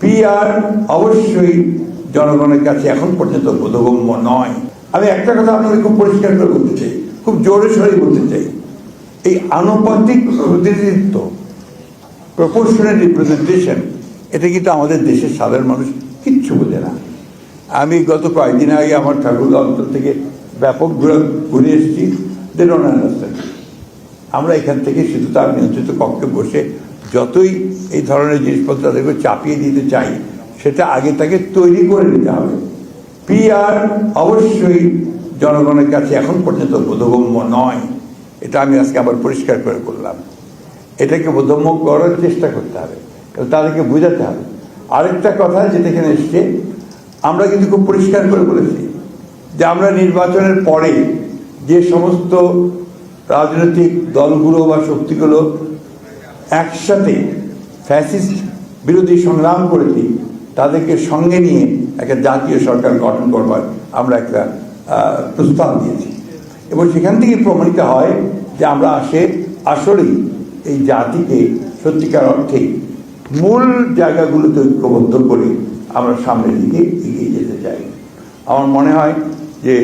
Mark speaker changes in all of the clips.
Speaker 1: PR অবশ্যই জনগণের কাছে এখন পর্যন্ত বোধগম্য নয়। আমি একটা কথা আপনাদের খুব পরিষ্কার করে বলতে চাই, খুব জোরে সরে বলতে চাই। এই আনুপাতিক প্রতিনিধিত্ব প্রপোর্শনাল রিপ্রেজেন্টেশন এটা কিন্তু আমাদের দেশের সাধারণ মানুষ কিচ্ছু বোঝে না। আমি গত কয়েকদিন আগে আমার ঠাকুর অন্তর থেকে ব্যাপক ঘুরে এসেছি দে আমরা এখান থেকে শুধু তার নিয়ন্ত্রিত কক্ষে বসে যতই এই ধরনের জিনিসপত্র তাদেরকে চাপিয়ে দিতে চাই, সেটা আগে তাকে তৈরি করে নিতে হবে। পিআর অবশ্যই জনগণের কাছে এখন পর্যন্ত বোধগম্য নয়। এটা আমি আজকে আবার পরিষ্কার করে করলাম এটাকে বোধগম্য করার চেষ্টা করতে হবে, কারণ তাদেরকে বোঝাতে হবে। আরেকটা কথা যেটা এখানে এসছে, আমরা কিন্তু খুব পরিষ্কার করে বলেছি যে আমরা নির্বাচনের পরে যে সমস্ত রাজনৈতিক দলগুলো বা শক্তিগুলো একসাথে ফ্যাসিস্ট বিরোধী সংগ্রাম করেছি, তাদেরকে সঙ্গে নিয়ে একটা জাতীয় সরকার গঠন করবার আমরা একটা প্রস্তাব দিয়েছি। এবং সেখান থেকে প্রমাণিত হয় যে আমরা আসে, আসলেই এই জাতিকে সত্যিকার অর্থে মূল জায়গাগুলোতে ঐক্যবদ্ধ করে আমরা সামনের দিকে এগিয়ে যেতে চাই। আমার মনে হয় যে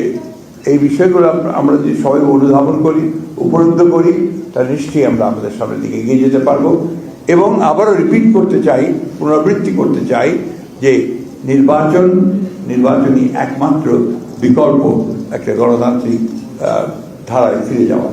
Speaker 1: এই বিষয়গুলো আমরা- যদি সবাই অনুধাবন করি, উপলব্ধ করি, তাহলে নিশ্চয়ই আমরা আমাদের সামনের দিকে এগিয়ে যেতে পারব। এবং আবারও রিপিট করতে চাই, পুনরাবৃত্তি করতে চাই যে নির্বাচন, নির্বাচনই একমাত্র বিকল্প একটা গণতান্ত্রিক ধারায় ফিরে যাওয়া।